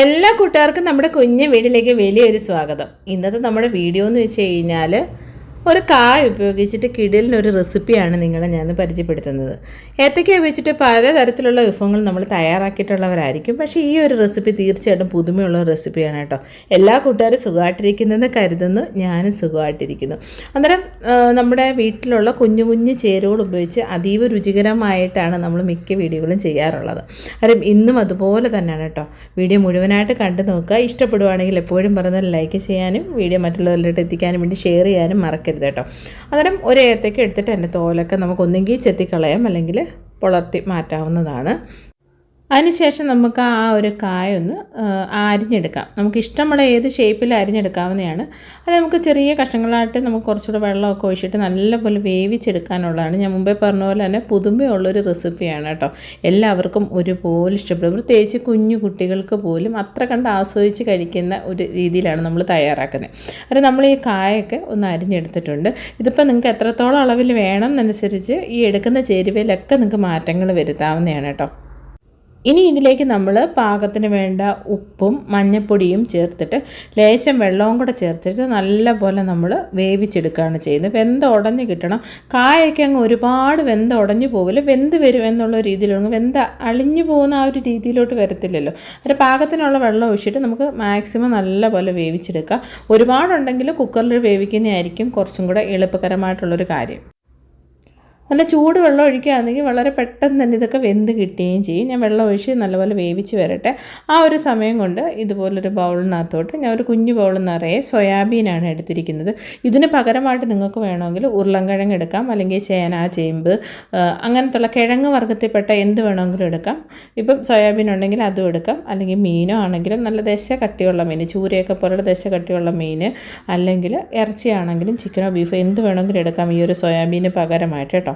എല്ലാ കൂട്ടുകാർക്കും നമ്മുടെ കുഞ്ഞു വീട്ടിലേക്ക് വലിയൊരു സ്വാഗതം. ഇന്നത്തെ നമ്മുടെ വീഡിയോ എന്ന് വെച്ച് കഴിഞ്ഞാൽ ഒരു കായ ഉപയോഗിച്ചിട്ട് കിടലിനൊരു റെസിപ്പിയാണ് നിങ്ങളെ ഞാൻ പരിചയപ്പെടുത്തുന്നത്. ഏത്തക്ക ഉപയോഗിച്ചിട്ട് പലതരത്തിലുള്ള വിഭവങ്ങൾ നമ്മൾ തയ്യാറാക്കിയിട്ടുള്ളവരായിരിക്കും. പക്ഷേ ഈ ഒരു റെസിപ്പി തീർച്ചയായിട്ടും പുതുമയുള്ള റെസിപ്പിയാണ് കേട്ടോ. എല്ലാ കൂട്ടുകാരും സുഖമായിട്ടിരിക്കുന്നതെന്ന് കരുതുന്നു. ഞാനും സുഖമായിട്ടിരിക്കുന്നു. അന്നേരം നമ്മുടെ വീട്ടിലുള്ള കുഞ്ഞു കുഞ്ഞു ചേരുവകൾ ഉപയോഗിച്ച് അതീവ രുചികരമായിട്ടാണ് നമ്മൾ മിക്ക വീഡിയോകളും ചെയ്യാറുള്ളത്. കാര്യം ഇന്നും അതുപോലെ തന്നെയാണ് കേട്ടോ. വീഡിയോ മുഴുവനായിട്ട് കണ്ടു നോക്കുക. ഇഷ്ടപ്പെടുവാണെങ്കിൽ എപ്പോഴും പറഞ്ഞാൽ ലൈക്ക് ചെയ്യാനും വീഡിയോ മറ്റുള്ളവരിലോട്ട് എത്തിക്കാനും വേണ്ടി ഷെയർ ചെയ്യാനും മറക്കരുത്. കേട്ടോ. അന്നേരം ഒരു ഏത്തക്ക എടുത്തിട്ട് എന്റെ തോലൊക്കെ നമുക്ക് ഒന്നെങ്കിൽ ചെത്തിക്കളയാം അല്ലെങ്കിൽ പുലർത്തി മാറ്റാവുന്നതാണ്. അതിനുശേഷം നമുക്ക് ആ ഒരു കായ ഒന്ന് അരിഞ്ഞെടുക്കാം. നമുക്ക് ഇഷ്ടമുള്ള ഏത് ഷേപ്പിൽ അരിഞ്ഞെടുക്കാവുന്നതാണ്. അത് നമുക്ക് ചെറിയ കഷ്ണങ്ങളായിട്ട് നമുക്ക് കുറച്ചുകൂടെ വെള്ളമൊക്കെ ഒഴിച്ചിട്ട് നല്ലപോലെ വേവിച്ചെടുക്കാനുള്ളതാണ്. ഞാൻ മുമ്പേ പറഞ്ഞ പോലെ തന്നെ പുതുമയുള്ളൊരു റെസിപ്പിയാണ് കേട്ടോ. എല്ലാവർക്കും ഒരുപോലെ ഇഷ്ടപ്പെടും. പ്രത്യേകിച്ച് കുഞ്ഞു കുട്ടികൾക്ക് പോലും അത്ര കണ്ട് ആസ്വദിച്ച് കഴിക്കുന്ന ഒരു രീതിയിലാണ് നമ്മൾ തയ്യാറാക്കുന്നത്. അത് നമ്മൾ ഈ കായൊക്കെ ഒന്ന് അരിഞ്ഞെടുത്തിട്ടുണ്ട്. ഇതിപ്പോൾ നിങ്ങൾക്ക് എത്രത്തോളം അളവിൽ വേണം എന്നനുസരിച്ച് ഈ എടുക്കുന്ന ചേരുവയിലൊക്കെ നിങ്ങൾക്ക് മാറ്റങ്ങൾ വരുത്താവുന്നതാണ് കേട്ടോ. ഇനി ഇതിലേക്ക് നമ്മൾ പാകത്തിന് വേണ്ട ഉപ്പും മഞ്ഞൾപ്പൊടിയും ചേർത്തിട്ട് ലേശം വെള്ളവും കൂടെ ചേർത്തിട്ട് നല്ലപോലെ നമ്മൾ വേവിച്ചെടുക്കുകയാണ് ചെയ്യുന്നത്. വെന്ത് ഉടഞ്ഞ് കിട്ടണം. കായൊക്കെ അങ്ങ് ഒരുപാട് വെന്ത് ഉടഞ്ഞു പോവില്ല വെന്ത് വരും എന്നുള്ള രീതിയിലുള്ള വെന്ത അളിഞ്ഞു പോകുന്ന ആ ഒരു രീതിയിലോട്ട് വരത്തില്ലല്ലോ. ഒരു പാകത്തിനുള്ള വെള്ളം ഒഴിച്ചിട്ട് നമുക്ക് മാക്സിമം നല്ലപോലെ വേവിച്ചെടുക്കുക ഒരുപാടുണ്ടെങ്കിൽ കുക്കറിൽ വേവിക്കുന്നതായിരിക്കും കുറച്ചും കൂടെ എളുപ്പകരമായിട്ടുള്ളൊരു കാര്യം. നല്ല ചൂട് വെള്ളം ഒഴിക്കുകയാണെങ്കിൽ വളരെ പെട്ടെന്ന് തന്നെ ഇതൊക്കെ വെന്ത് കിട്ടുകയും ചെയ്യും. ഞാൻ വെള്ളം ഒഴിച്ച് നല്ലപോലെ വേവിച്ച് വരട്ടെ. ആ ഒരു സമയം കൊണ്ട് ഇതുപോലൊരു ബൗളിനകത്തോട്ട് ഞാൻ ഒരു കുഞ്ഞു ബൗൾ നിറയെ സോയാബീനാണ് എടുത്തിരിക്കുന്നത്. ഇതിന് പകരമായിട്ട് നിങ്ങൾക്ക് വേണമെങ്കിൽ ഉരുളൻകിഴങ്ങ് എടുക്കാം അല്ലെങ്കിൽ ചേന ചേമ്പ് അങ്ങനത്തുള്ള കിഴങ്ങ് വർഗത്തിൽപ്പെട്ട എന്ത് വേണമെങ്കിലും എടുക്കാം. ഇപ്പം സോയാബീൻ ഉണ്ടെങ്കിൽ അതും എടുക്കാം. അല്ലെങ്കിൽ മീനോ ആണെങ്കിലും നല്ല ദശ കട്ടിയുള്ള മീൻ ചൂരയൊക്കെ പോലുള്ള ദശ കട്ടിയുള്ള മീൻ അല്ലെങ്കിൽ ഇറച്ചിയാണെങ്കിലും ചിക്കനോ ബീഫോ എന്ത് വേണമെങ്കിലും എടുക്കാം ഈ ഒരു സോയാബീന് പകരമായിട്ട് കേട്ടോ.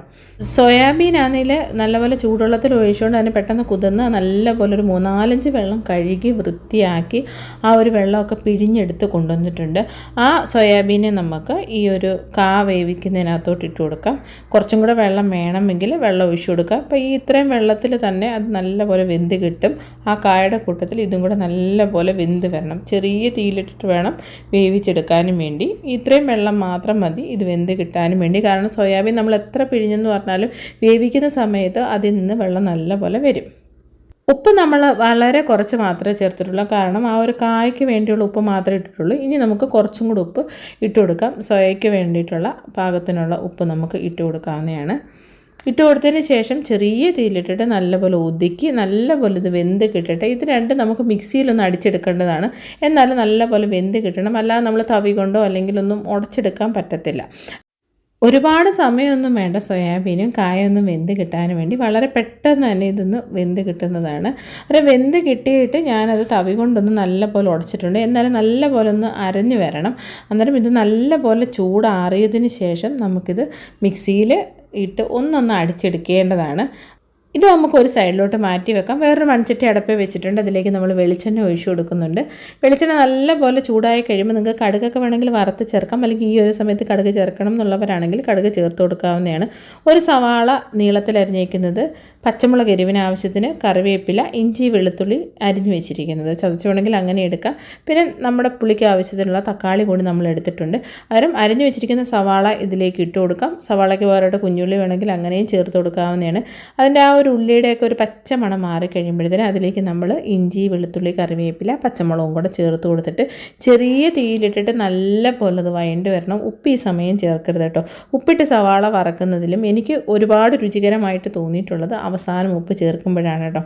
സോയാബീൻ ആണെങ്കിൽ നല്ലപോലെ ചൂടുവെള്ളത്തിൽ ഒഴിച്ചുകൊണ്ട് അതിന് പെട്ടെന്ന് കുതിർന്ന് നല്ലപോലെ ഒരു മൂന്നാലഞ്ച് വെള്ളം കഴുകി വൃത്തിയാക്കി ആ ഒരു വെള്ളമൊക്കെ പിഴിഞ്ഞെടുത്ത് കൊണ്ടുവന്നിട്ടുണ്ട്. ആ സോയാബീനെ നമുക്ക് ഈ ഒരു കാ വേവിക്കുന്നതിനകത്തോട്ട് ഇട്ട് കൊടുക്കാം. കുറച്ചും കൂടെ വെള്ളം വേണമെങ്കിൽ വെള്ളം ഒഴിച്ചു കൊടുക്കാം. അപ്പോൾ ഈ ഇത്രയും വെള്ളത്തിൽ തന്നെ അത് നല്ലപോലെ വെന്ത് കിട്ടും. ആ കായയുടെ കൂട്ടത്തിൽ ഇതും കൂടെ നല്ലപോലെ വെന്ത് വരണം. ചെറിയ തീയിലിട്ടിട്ട് വേണം വേവിച്ചെടുക്കാനും വേണ്ടി. ഇത്രയും വെള്ളം മാത്രം മതി. ഇത് വെന്ത് കിട്ടാനും വേണ്ടി. കാരണം സോയാബീൻ നമ്മൾ എത്ര പിഴിഞ്ഞെന്ന് പറഞ്ഞാലും വേവിക്കുന്ന സമയത്ത് അതിൽ നിന്ന് വെള്ളം നല്ലപോലെ വരും. ഉപ്പ് നമ്മൾ വളരെ കുറച്ച് മാത്രമേ ചേർത്തിട്ടുള്ളൂ. കാരണം ആ ഒരു കായ്ക്ക് വേണ്ടിയുള്ള ഉപ്പ് മാത്രമേ ഇട്ടിട്ടുള്ളൂ. ഇനി നമുക്ക് കുറച്ചും കൂടി ഉപ്പ് ഇട്ട് കൊടുക്കാം. സോയയ്ക്ക് വേണ്ടിയിട്ടുള്ള പാകത്തിനുള്ള ഉപ്പ് നമുക്ക് ഇട്ട് കൊടുക്കാവുന്നതാണ്. ഇട്ട് കൊടുത്തതിന് ശേഷം ചെറിയ തീയിലിട്ടിട്ട് നല്ലപോലെ ഒതുക്കി നല്ലപോലെ ഇത് വെന്ത് കിട്ടട്ടെ. ഇത് രണ്ട് നമുക്ക് മിക്സിയിലൊന്ന് അടിച്ചെടുക്കേണ്ടതാണ്. എന്നാലും നല്ലപോലെ വെന്ത് കിട്ടണം. അല്ലാതെ നമ്മൾ തവി കൊണ്ടോ അല്ലെങ്കിൽ ഒന്നും ഉടച്ചെടുക്കാൻ പറ്റത്തില്ല. ഒരുപാട് സമയമൊന്നും വേണ്ട സോയാബീനും കായൊന്നും വെന്ത് കിട്ടാനും വേണ്ടി വളരെ പെട്ടെന്ന് തന്നെ ഇതൊന്ന് വെന്ത് കിട്ടുന്നതാണ്. ഒരു വെന്ത് കിട്ടിയിട്ട് ഞാനത് തവി കൊണ്ടൊന്ന് നല്ല പോലെ ഉടച്ചിട്ടുണ്ട്. എന്നാലും നല്ല പോലെ ഒന്ന് അരഞ്ഞു വരണം. അന്നേരം ഇത് നല്ല പോലെ ചൂടാറിയതിന് ശേഷം നമുക്കിത് മിക്സിയിൽ ഇട്ട് ഒന്നൊന്ന് അടിച്ചെടുക്കേണ്ടതാണ്. ഇത് നമുക്ക് ഒരു സൈഡിലോട്ട് മാറ്റി വെക്കാം. വേറൊരു മൺചട്ടി അടപ്പ് വെച്ചിട്ടുണ്ട്. അതിലേക്ക് നമ്മൾ വെളിച്ചെണ്ണ ഒഴിച്ചു കൊടുക്കുന്നുണ്ട്. വെളിച്ചെണ്ണ നല്ലപോലെ ചൂടായി കഴിയുമ്പോൾ നിങ്ങൾക്ക് കടുകൊക്കെ വേണമെങ്കിൽ വറുത്ത് ചേർക്കാം. അല്ലെങ്കിൽ ഈ ഒരു സമയത്ത് കടുക് ചേർക്കണം എന്നുള്ളവരാണെങ്കിൽ കടുക് ചേർത്ത് കൊടുക്കാവുന്നതാണ്. ഒരു സവാള നീളത്തിൽ അരിഞ്ഞേക്കുന്നത് പച്ചമുളക് എരിവിന് ആവശ്യത്തിന് കറിവേപ്പില ഇഞ്ചി വെളുത്തുള്ളി അരിഞ്ഞു വെച്ചിരിക്കുന്നത്. ചതച്ചുണ്ടെങ്കിൽ അങ്ങനെ എടുക്കാം. പിന്നെ നമ്മുടെ പുളിക്ക് ആവശ്യത്തിനുള്ള തക്കാളി കൂടി നമ്മൾ എടുത്തിട്ടുണ്ട്. അന്നേരം അരിഞ്ഞു വെച്ചിരിക്കുന്ന സവാള ഇതിലേക്ക് ഇട്ട് കൊടുക്കാം. സവാളയ്ക്ക് വേറെ കുഞ്ഞുള്ളി വേണമെങ്കിൽ അങ്ങനെയും ചേർത്ത് കൊടുക്കാവുന്നതാണ്. അതിന്റെ ആ ഒരു ഉള്ളിയുടെയൊക്കെ ഒരു പച്ച മണം മാറി കഴിയുമ്പോഴത്തേന് അതിലേക്ക് നമ്മൾ ഇഞ്ചി വെളുത്തുള്ളി കറിവേപ്പില പച്ചമുളകും കൂടെ ചേർത്ത് കൊടുത്തിട്ട് ചെറിയ തീയിലിട്ടിട്ട് നല്ല പോലെ അത് വയണ്ട് വരണം. ഉപ്പ് ഈ സമയം ചേർക്കരുത് കേട്ടോ. ഉപ്പിട്ട് സവാള വറക്കുന്നതിലും എനിക്ക് ഒരുപാട് രുചികരമായിട്ട് തോന്നിയിട്ടുള്ളത് അവസാനം ഉപ്പ് ചേർക്കുമ്പോഴാണ് കേട്ടോ.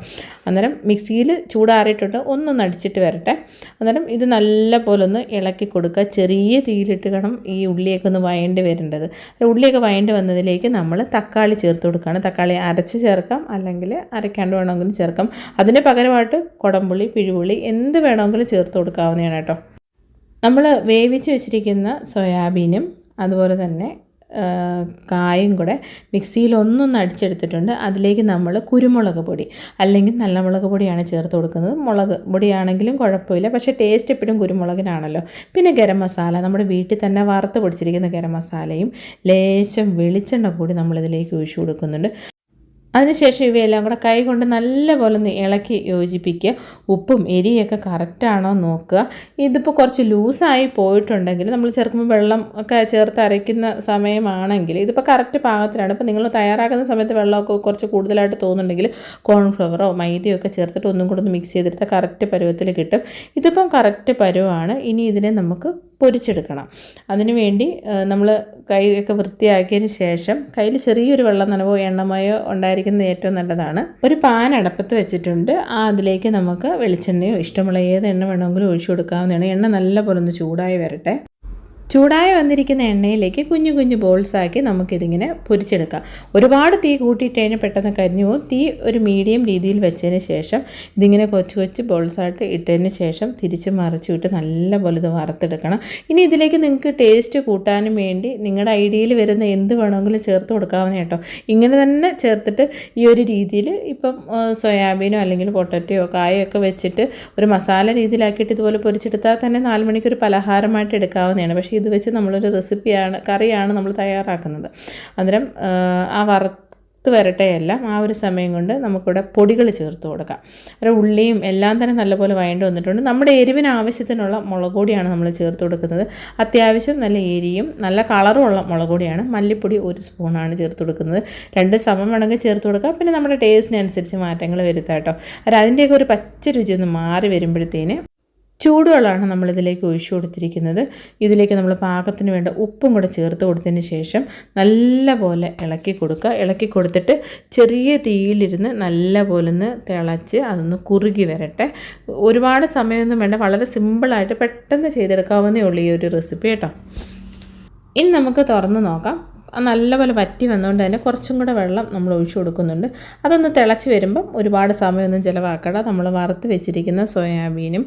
അന്നേരം മിക്സിയിൽ ചൂടാറിയിട്ടിട്ട് ഒന്നൊന്ന് അടിച്ചിട്ട് വരട്ടെ. അന്നേരം ഇത് നല്ല പോലെ ഒന്ന് ഇളക്കി കൊടുക്കുക. ചെറിയ തീയിലിട്ട് വേണം ഈ ഉള്ളിയൊക്കെ ഒന്ന് വയണ്ടി വരേണ്ടത്. ഉള്ളിയൊക്കെ വയണ്ടി വന്നതിലേക്ക് നമ്മൾ തക്കാളി ചേർത്ത് കൊടുക്കുകയാണ്. തക്കാളി അരച്ച് ചേർക്കാം. അല്ലെങ്കിൽ അരയ്ക്കാണ്ട് വേണമെങ്കിലും ചേർക്കാം. അതിന് പകരമായിട്ട് കുടംപുളി പിഴുപുളി എന്ത് വേണമെങ്കിലും ചേർത്ത് കൊടുക്കാവുന്നതാണ് കേട്ടോ. നമ്മൾ വേവിച്ച് വെച്ചിരിക്കുന്ന സോയാബീനും അതുപോലെ തന്നെ കായും കൂടെ മിക്സിയിൽ ഒന്നൊന്ന് അടിച്ചെടുത്തിട്ടുണ്ട് അതിലേക്ക് നമ്മൾ കുരുമുളക് പൊടി. അല്ലെങ്കിൽ നല്ല മുളക് പൊടിയാണ് ചേർത്ത് കൊടുക്കുന്നത്. മുളക് പൊടിയാണെങ്കിലും കുഴപ്പമില്ല. പക്ഷേ ടേസ്റ്റ് എപ്പോഴും കുരുമുളകിനാണല്ലോ. പിന്നെ ഗരം മസാല. നമ്മുടെ വീട്ടിൽ തന്നെ വറുത്ത് പൊടിച്ചിരിക്കുന്ന ഗരം മസാലയും ലേശം വെളിച്ചെണ്ണ കൂടി നമ്മളിതിലേക്ക് ഒഴിച്ചു കൊടുക്കുന്നുണ്ട്. അതിനുശേഷം ഇവയെല്ലാം കൂടെ കൈ കൊണ്ട് നല്ലപോലെ ഒന്ന് ഇളക്കി യോജിപ്പിക്കുക. ഉപ്പും എരിയൊക്കെ കറക്റ്റാണോ നോക്കുക. ഇതിപ്പോൾ കുറച്ച് ലൂസായി പോയിട്ടുണ്ടെങ്കിൽ നമ്മൾ ചേർക്കുമ്പോൾ വെള്ളം ഒക്കെ ചേർത്ത് അരയ്ക്കുന്ന സമയമാണെങ്കിൽ ഇതിപ്പോൾ കറക്റ്റ് പാകത്തിലാണ്. ഇപ്പോൾ നിങ്ങൾ തയ്യാറാക്കുന്ന സമയത്ത് വെള്ളമൊക്കെ കുറച്ച് കൂടുതലായിട്ട് തോന്നുന്നുണ്ടെങ്കിൽ കോൺഫ്ലവറോ മൈദയോ ഒക്കെ ചേർത്തിട്ട് ഒന്നും കൂടെ ഒന്ന് മിക്സ് ചെയ്തെടുത്താൽ കറക്റ്റ് പരുവത്തിൽ കിട്ടും. ഇതിപ്പം കറക്റ്റ് പരുവാണ്. ഇനി ഇതിനെ നമുക്ക് പൊരിച്ചെടുക്കണം. അതിനുവേണ്ടി നമ്മൾ കൈയൊക്കെ വൃത്തിയാക്കിയതിന് ശേഷം കയ്യിൽ ചെറിയൊരു വെള്ളം നനവോ എണ്ണമയോ ഉണ്ടായിരിക്കുന്നത് ഏറ്റവും നല്ലതാണ്. ഒരു പാൻ അടപ്പത്ത് വെച്ചിട്ടുണ്ട്. ആ അതിലേക്ക് നമുക്ക് വെളിച്ചെണ്ണയോ ഇഷ്ടമുള്ള ഏത് എണ്ണ വേണമെങ്കിലും ഒഴിച്ചു കൊടുക്കാവുന്നതാണ്. എണ്ണ നല്ലപോലെ ഒന്ന് ചൂടായി വരട്ടെ. ചൂടായി വന്നിരിക്കുന്ന എണ്ണയിലേക്ക് കുഞ്ഞു കുഞ്ഞു ബോൾസാക്കി നമുക്കിതിങ്ങനെ പൊരിച്ചെടുക്കാം. ഒരുപാട് തീ കൂട്ടിയിട്ട് കഴിഞ്ഞാൽ പെട്ടെന്ന് കരിഞ്ഞു പോകും തീ ഒരു മീഡിയം രീതിയിൽ വെച്ചതിന് ശേഷം ഇതിങ്ങനെ കൊച്ചു കൊച്ചു ബോൾസായിട്ട് ഇട്ടതിന് ശേഷം തിരിച്ച് മറിച്ചു വിട്ട് നല്ലപോലെ ഇത് വറുത്തെടുക്കണം. ഇനി ഇതിലേക്ക് നിങ്ങൾക്ക് ടേസ്റ്റ് കൂട്ടാനും വേണ്ടി നിങ്ങളുടെ ഐഡിയയിൽ വരുന്ന എന്ത് വേണമെങ്കിലും ചേർത്ത് കൊടുക്കാവുന്ന കേട്ടോ. ഇങ്ങനെ തന്നെ ചേർത്തിട്ട് ഈ ഒരു രീതിയിൽ ഇപ്പം സോയാബീനോ അല്ലെങ്കിൽ പൊട്ടറ്റയോ കായോ ഒക്കെ വെച്ചിട്ട് ഒരു മസാല രീതിയിലാക്കിയിട്ട് ഇതുപോലെ പൊരിച്ചെടുത്താൽ തന്നെ നാല് മണിക്കൊരു പലഹാരമായിട്ട് എടുക്കാവുന്നതാണ്. പക്ഷേ ഇത് വെച്ച് നമ്മളൊരു റെസിപ്പിയാണ് കറിയാണ് നമ്മൾ തയ്യാറാക്കുന്നത്. അന്നേരം ആ വറുത്ത് വരട്ടെ എല്ലാം ആ ഒരു സമയം കൊണ്ട് നമുക്കിവിടെ പൊടികൾ ചേർത്ത് കൊടുക്കാം. ഒരു ഉള്ളിയും എല്ലാം തന്നെ നല്ലപോലെ വഴണ്ട് വന്നിട്ടുണ്ട്. നമ്മുടെ എരിവിന് ആവശ്യത്തിനുള്ള മുളക് നമ്മൾ ചേർത്ത് കൊടുക്കുന്നത്. അത്യാവശ്യം നല്ല എരിയും നല്ല കളറുമുള്ള മുളക് പൊടിയാണ്. മല്ലിപ്പൊടി ഒരു സ്പൂണാണ് ചേർത്ത് കൊടുക്കുന്നത്. രണ്ട് സമം വേണമെങ്കിൽ ചേർത്ത് കൊടുക്കാം. പിന്നെ നമ്മുടെ ടേസ്റ്റിനനുസരിച്ച് മാറ്റങ്ങൾ വരുത്താം കേട്ടോ. അത് അതിന്റെയൊക്കെ ഒരു പച്ച രുചി ഒന്ന് മാറി വരുമ്പോഴത്തേന് ചൂടുവെള്ളമാണ് നമ്മളിതിലേക്ക് ഒഴിച്ചു കൊടുത്തിരിക്കുന്നത്. ഇതിലേക്ക് നമ്മൾ പാകത്തിന് വേണ്ട ഉപ്പും കൂടെ ചേർത്ത് കൊടുത്തതിന് ശേഷം നല്ല പോലെ ഇളക്കി കൊടുക്കുക. ഇളക്കി കൊടുത്തിട്ട് ചെറിയ തീയിലിരുന്ന് നല്ല പോലെ ഒന്ന് തിളച്ച് അതൊന്ന് കുറുകി വരട്ടെ. ഒരുപാട് സമയമൊന്നും വേണ്ട. വളരെ സിമ്പിളായിട്ട് പെട്ടെന്ന് ചെയ്തെടുക്കാവുന്നേ ഉള്ളൂ ഈ ഒരു റെസിപ്പി കേട്ടോ. ഇനി നമുക്ക് തുറന്ന് നോക്കാം. നല്ലപോലെ വറ്റി വന്നുകൊണ്ട് തന്നെ കുറച്ചും കൂടെ വെള്ളം നമ്മൾ ഒഴിച്ചു കൊടുക്കുന്നുണ്ട്. അതൊന്ന് തിളച്ച് വരുമ്പം ഒരുപാട് സമയമൊന്നും ചിലവാക്കണ്ട. നമ്മൾ വറുത്ത് വെച്ചിരിക്കുന്ന സോയാബീനും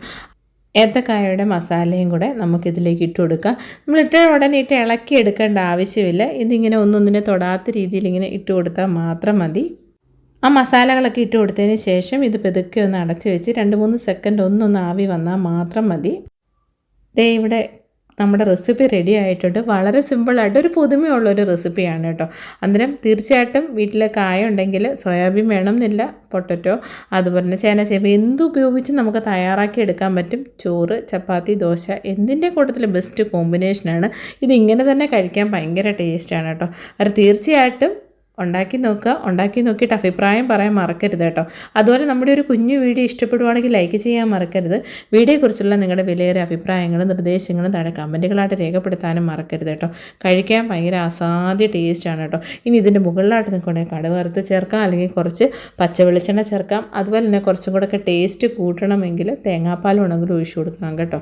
ഏത്തക്കായയുടെ മസാലയും കൂടെ നമുക്കിതിലേക്ക് ഇട്ട് കൊടുക്കാം. നമ്മൾ ഇട്ട ഉടനെ ഇട്ട് ഇളക്കി എടുക്കേണ്ട ആവശ്യമില്ല. ഇതിങ്ങനെ ഒന്നൊന്നിനെ തൊടാത്ത രീതിയിൽ ഇങ്ങനെ ഇട്ട് കൊടുത്താൽ മാത്രം മതി. ആ മസാലകളൊക്കെ ഇട്ട് കൊടുത്തതിന് ശേഷം ഇത് പെതുക്കെ ഒന്ന് അടച്ചു വെച്ച് രണ്ട് മൂന്ന് സെക്കൻഡ് ഒന്നൊന്ന് ആവി വന്നാൽ മാത്രം മതി. ദേ ഇവിടെ നമ്മുടെ റെസിപ്പി റെഡി ആയിട്ടുണ്ട്. വളരെ സിമ്പിളായിട്ട് ഒരു പുതുമയുള്ളൊരു റെസിപ്പിയാണ് കേട്ടോ. അന്നേരം തീർച്ചയായിട്ടും വീട്ടിലെ കായ ഉണ്ടെങ്കിൽ സോയാബീൻ വേണമെന്നില്ല പൊട്ടറ്റോ അതുപോലെ തന്നെ ചേമ്പ് എന്തുപയോഗിച്ച് നമുക്ക് തയ്യാറാക്കി എടുക്കാൻ പറ്റും? ചോറ് ചപ്പാത്തി ദോശ എന്തിന്റെ കൂട്ടത്തിൽ ബെസ്റ്റ് കോമ്പിനേഷനാണ് ഇതിങ്ങനെ തന്നെ കഴിക്കാൻ ഭയങ്കര ടേസ്റ്റാണ് കേട്ടോ. അത് തീർച്ചയായിട്ടും ഉണ്ടാക്കി നോക്കുക ഉണ്ടാക്കി നോക്കിയിട്ട് അഭിപ്രായം പറയാൻ മറക്കരുത് കേട്ടോ. അതുപോലെ നമ്മുടെ ഒരു കുഞ്ഞു വീഡിയോ ഇഷ്ടപ്പെടുവാണെങ്കിൽ ലൈക്ക് ചെയ്യാൻ മറക്കരുത്. വീഡിയോയെക്കുറിച്ചുള്ള നിങ്ങളുടെ വിലയേറെ അഭിപ്രായങ്ങളും നിർദ്ദേശങ്ങളും താഴെ കമന്റുകളായിട്ട് രേഖപ്പെടുത്താനും മറക്കരുത് കേട്ടോ. കഴിക്കാൻ ഭയങ്കര അസാധ്യ ടേസ്റ്റാണ് കേട്ടോ. ഇനി ഇതിന്റെ മുകളിലായിട്ട് നിൽക്കണേ കടുവറുത്ത് ചേർക്കാം അല്ലെങ്കിൽ കുറച്ച് പച്ച വെളിച്ചെണ്ണ ചേർക്കാം. അതുപോലെ തന്നെ കുറച്ചും കൂടെയൊക്കെ ടേസ്റ്റ് കൂട്ടണമെങ്കിൽ തേങ്ങാപ്പാൽ വേണമെങ്കിൽ ഒഴിച്ചു കൊടുക്കാം കേട്ടോ.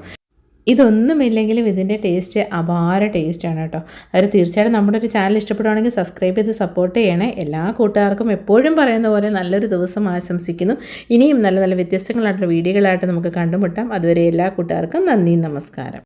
ഇതൊന്നുമില്ലെങ്കിലും ഇതിന്റെ ടേസ്റ്റ് അപാര ടേസ്റ്റാണ് കേട്ടോ. അത് തീർച്ചയായിട്ടും നമ്മുടെ ഒരു ചാനൽ ഇഷ്ടപ്പെടുവാണെങ്കിൽ സബ്സ്ക്രൈബ് ചെയ്ത് സപ്പോർട്ട് ചെയ്യണേ. എല്ലാ കൂട്ടുകാർക്കും എപ്പോഴും പറയുന്ന പോലെ നല്ലൊരു ദിവസം ആശംസിക്കുന്നു. ഇനിയും നല്ല നല്ല വ്യത്യസ്തങ്ങളായിട്ടുള്ള വീഡിയോകളായിട്ട് നമുക്ക് കണ്ടുമുട്ടാം. അതുവരെ എല്ലാ കൂട്ടുകാർക്കും നന്ദി നമസ്കാരം.